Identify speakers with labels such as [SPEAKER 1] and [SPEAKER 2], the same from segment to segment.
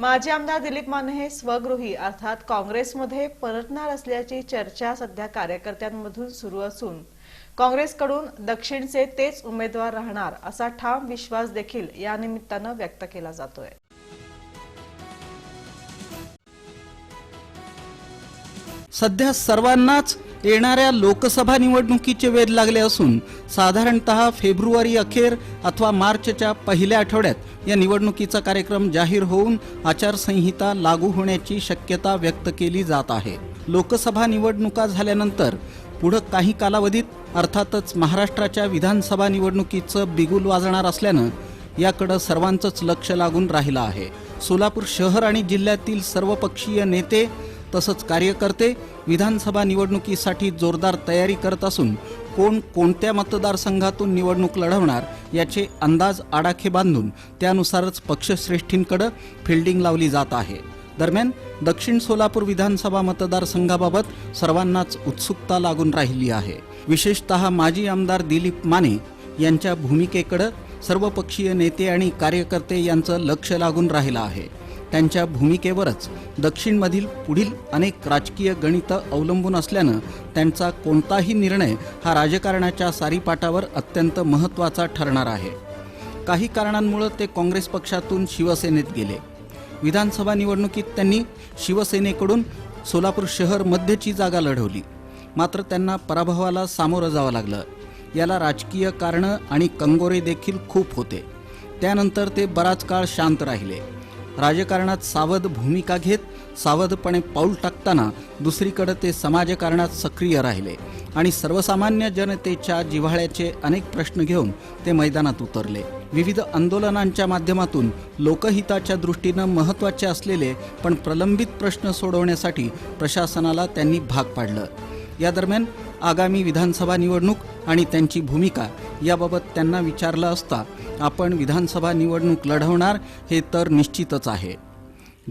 [SPEAKER 1] माजी आमदार दिलीप माने हे स्वगृही अर्थात काँग्रेसमध्ये परतणार असल्याची चर्चा सध्या कार्यकर्त्यांमधून सुरू असून काँग्रेसकडून दक्षिणचे तेच उमेदवार राहणार असा ठाम विश्वास देखील या निमित्तानं व्यक्त केला जातोय.
[SPEAKER 2] सध्या सर्वांनाच येणाऱ्या लोकसभा निवडणुकीचे वेध लागले असून साधारणतः फेब्रुवारी अखेर अथवा मार्चच्या पहिल्या आठवड्यात या निवडणुकीचा कार्यक्रम जाहीर होऊन आचारसंहिता लागू होण्याची शक्यता व्यक्त केली जात आहे. लोकसभा निवडणुका झाल्यानंतर पुढं काही कालावधीत अर्थातच महाराष्ट्राच्या विधानसभा निवडणुकीचं बिगुल वाजणार असल्यानं याकडं सर्वांचंच लक्ष लागून राहिलं आहे. सोलापूर शहर आणि जिल्ह्यातील सर्वपक्षीय नेते तसंच कार्यकर्ते विधानसभा निवडणुकीसाठी जोरदार तयारी करत असून कोण कोणत्या मतदारसंघातून निवडणूक लढवणार याचे अंदाज आडाखे बांधून त्यानुसारच पक्षश्रेष्ठींकडे फिल्डिंग लावली जात आहे. दरम्यान दक्षिण सोलापूर विधानसभा मतदारसंघाबाबत सर्वांनाच उत्सुकता लागून राहिली आहे. विशेषतः माजी आमदार दिलीप माने यांच्या भूमिकेकडे सर्वपक्षीय नेते आणि कार्यकर्ते यांचं लक्ष लागून राहिलं आहे. त्यांच्या भूमिकेवरच दक्षिणमधील पुढील अनेक राजकीय गणितं अवलंबून असल्यानं त्यांचा कोणताही निर्णय हा राजकारणाच्या सारीपाटावर अत्यंत महत्त्वाचा ठरणार आहे. काही कारणांमुळं ते काँग्रेस पक्षातून शिवसेनेत गेले. विधानसभा निवडणुकीत त्यांनी शिवसेनेकडून सोलापूर शहर मध्यची जागा लढवली. मात्र त्यांना पराभवाला सामोरं जावं लागलं. याला राजकीय कारणं आणि कंगोरे देखील खूप होते. त्यानंतर ते बराच काळ शांत राहिले. राजकारणात सावध भूमिका घेत सावधपणे पाऊल टाकताना दुसरीकडे ते समाजकारणात सक्रिय राहिले आणि सर्वसामान्य जनतेच्या जिव्हाळ्याचे अनेक प्रश्न घेऊन ते मैदानात उतरले. विविध आंदोलनांच्या माध्यमातून लोकहिताच्या दृष्टीनं महत्त्वाचे असलेले पण प्रलंबित प्रश्न सोडवण्यासाठी प्रशासनाला त्यांनी भाग पाडलं. या दरम्यान आगामी विधानसभा निवडणूक आणि त्यांची भूमिका याबाबत त्यांना विचारलं असता आपण विधानसभा निवडणूक लढवणार हे तर निश्चितच आहे.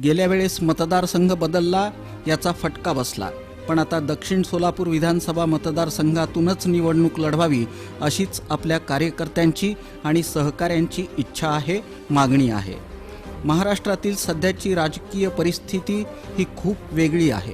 [SPEAKER 2] गेल्या वेळेस मतदारसंघ बदलला याचा फटका बसला. पण आता दक्षिण सोलापूर विधानसभा मतदारसंघातूनच निवडणूक लढवावी अशीच आपल्या कार्यकर्त्यांची आणि सहकाऱ्यांची इच्छा आहे मागणी आहे. महाराष्ट्रातील सध्याची राजकीय परिस्थिती ही खूप वेगळी आहे.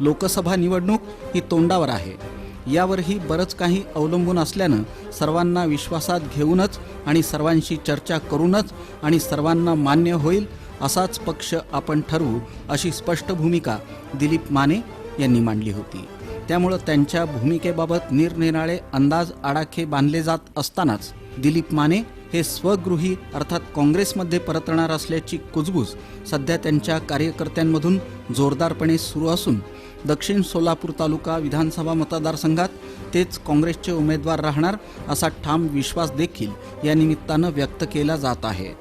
[SPEAKER 2] लोकसभा निवडणूक ही तोंडावर आहे. यावरही बरंच काही अवलंबून असल्यानं सर्वांना विश्वासात घेऊनच आणि सर्वांशी चर्चा करूनच आणि सर्वांना मान्य होईल असाच पक्ष आपण ठरवू अशी स्पष्ट भूमिका दिलीप माने यांनी मांडली होती. त्यामुळं त्यांच्या भूमिकेबाबत निरनिराळे अंदाज आडाखे बांधले जात असतानाच दिलीप माने हे स्वगृही अर्थात काँग्रेसमध्ये परतणार असल्याची कुजबूज सध्या त्यांच्या कार्यकर्त्यांमधून जोरदारपणे सुरू असून दक्षिण सोलापूर तालुका विधानसभा मतदारसंघात तेच काँग्रेसचे उमेदवार राहणार असा ठाम विश्वास देखील या निमित्तानं व्यक्त केला जात आहे.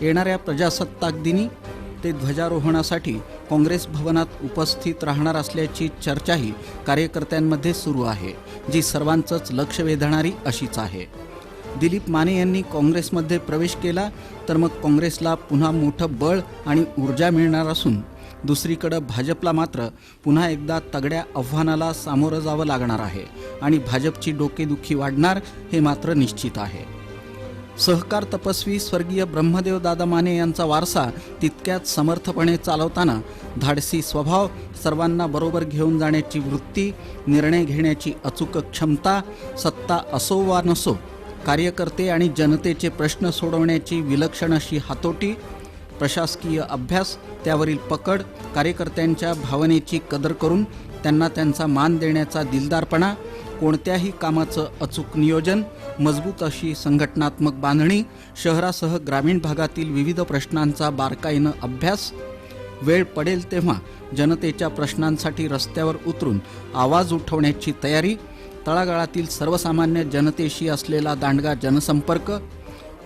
[SPEAKER 2] येणाऱ्या प्रजासत्ताक दिनी ते ध्वजारोहणासाठी काँग्रेस भवनात उपस्थित राहणार असल्याची चर्चाही कार्यकर्त्यांमध्ये सुरू आहे जी सर्वांचंच लक्ष वेधणारी अशीच आहे. दिलीप माने यांनी काँग्रेसमध्ये प्रवेश केला तर मग काँग्रेसला पुन्हा मोठं बळ आणि ऊर्जा मिळणार असून दुसरीकडं भाजपला मात्र पुन्हा एकदा तगड्या आव्हानाला सामोरं जावं लागणार आहे आणि भाजपची डोकेदुखी वाढणार हे मात्र निश्चित आहे. सहकार तपस्वी स्वर्गीय ब्रह्मदेव दादा माने यांचा वारसा तितक्यात समर्थपणे चालवताना धाडसी स्वभाव सर्वांना बरोबर घेऊन जाण्याची वृत्ती निर्णय घेण्याची अचूक क्षमता सत्ता असो वा नसो कार्यकर्ते आणि जनतेचे प्रश्न सोडवण्याची विलक्षण अशी हातोटी प्रशासकीय अभ्यास त्यावरील पकड कार्यकर्त्यांच्या भावनेची कदर करून त्यांना त्यांचा मान देण्याचा दिलदारपणा कोणत्याही कामाचं अचूक नियोजन मजबूत अशी संघटनात्मक बांधणी शहरासह ग्रामीण भागातील विविध प्रश्नांचा बारकाईनं अभ्यास. वेळ पडेल तेव्हा जनतेच्या प्रश्नांसाठी रस्त्यावर उतरून आवाज उठवण्याची तयारी तळागाळातील सर्वसामान्य जनतेशी असलेला दांडगा जनसंपर्क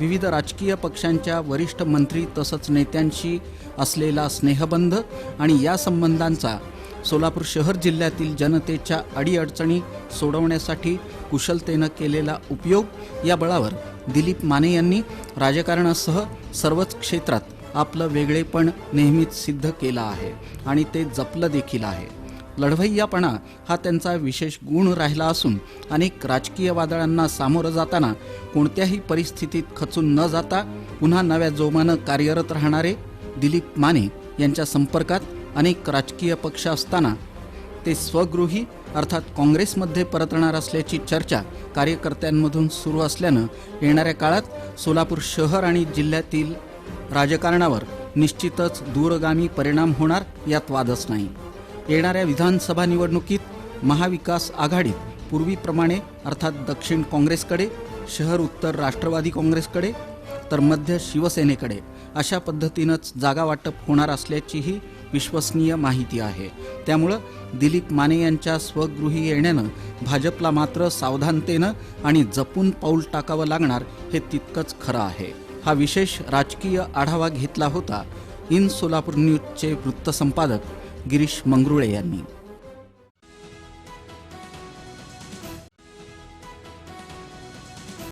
[SPEAKER 2] विविध राजकीय पक्षांच्या वरिष्ठ मंत्री तसंच नेत्यांशी असलेला स्नेहबंध आणि या संबंधांचा सोलापूर शहर जिल्ह्यातील जनतेच्या अडीअडचणी सोडवण्यासाठी कुशलतेनं केलेला उपयोग या बळावर दिलीप माने यांनी राजकारणासह सर्वच क्षेत्रात आपलं वेगळेपण नेहमीच सिद्ध केलं आहे आणि ते जपलं देखील आहे. लढवय्यापणा हा त्यांचा विशेष गुण राहिला असून अनेक राजकीय वादळांना सामोरं जाताना कोणत्याही परिस्थितीत खचून न जाता पुन्हा नव्या जोमानं कार्यरत राहणारे दिलीप माने यांच्या संपर्कात अनेक राजकीय पक्ष असताना ते स्वगृही अर्थात काँग्रेसमध्ये परतणार असल्याची चर्चा कार्यकर्त्यांमधून सुरू असल्यानं येणाऱ्या काळात सोलापूर शहर आणि जिल्ह्यातील राजकारणावर निश्चितच दूरगामी परिणाम होणार यात वादच नाही. येणाऱ्या विधानसभा निवडणुकीत महाविकास आघाडीत पूर्वीप्रमाणे अर्थात दक्षिण काँग्रेसकडे शहर उत्तर राष्ट्रवादी काँग्रेसकडे तर मध्य शिवसेनेकडे अशा पद्धतीनंच जागा वाटप होणार असल्याचीही विश्वसनीय माहिती आहे. त्यामुळं दिलीप माने यांच्या स्वगृही येण्यानं भाजपला मात्र सावधानतेनं आणि जपून पाऊल टाकावं लागणार हे तितकंच खरं आहे. हा विशेष राजकीय आढावा घेतला होता. इन सोलापूर न्यूजचे वृत्तसंपादक गिरीश मंगरुळे यांनी.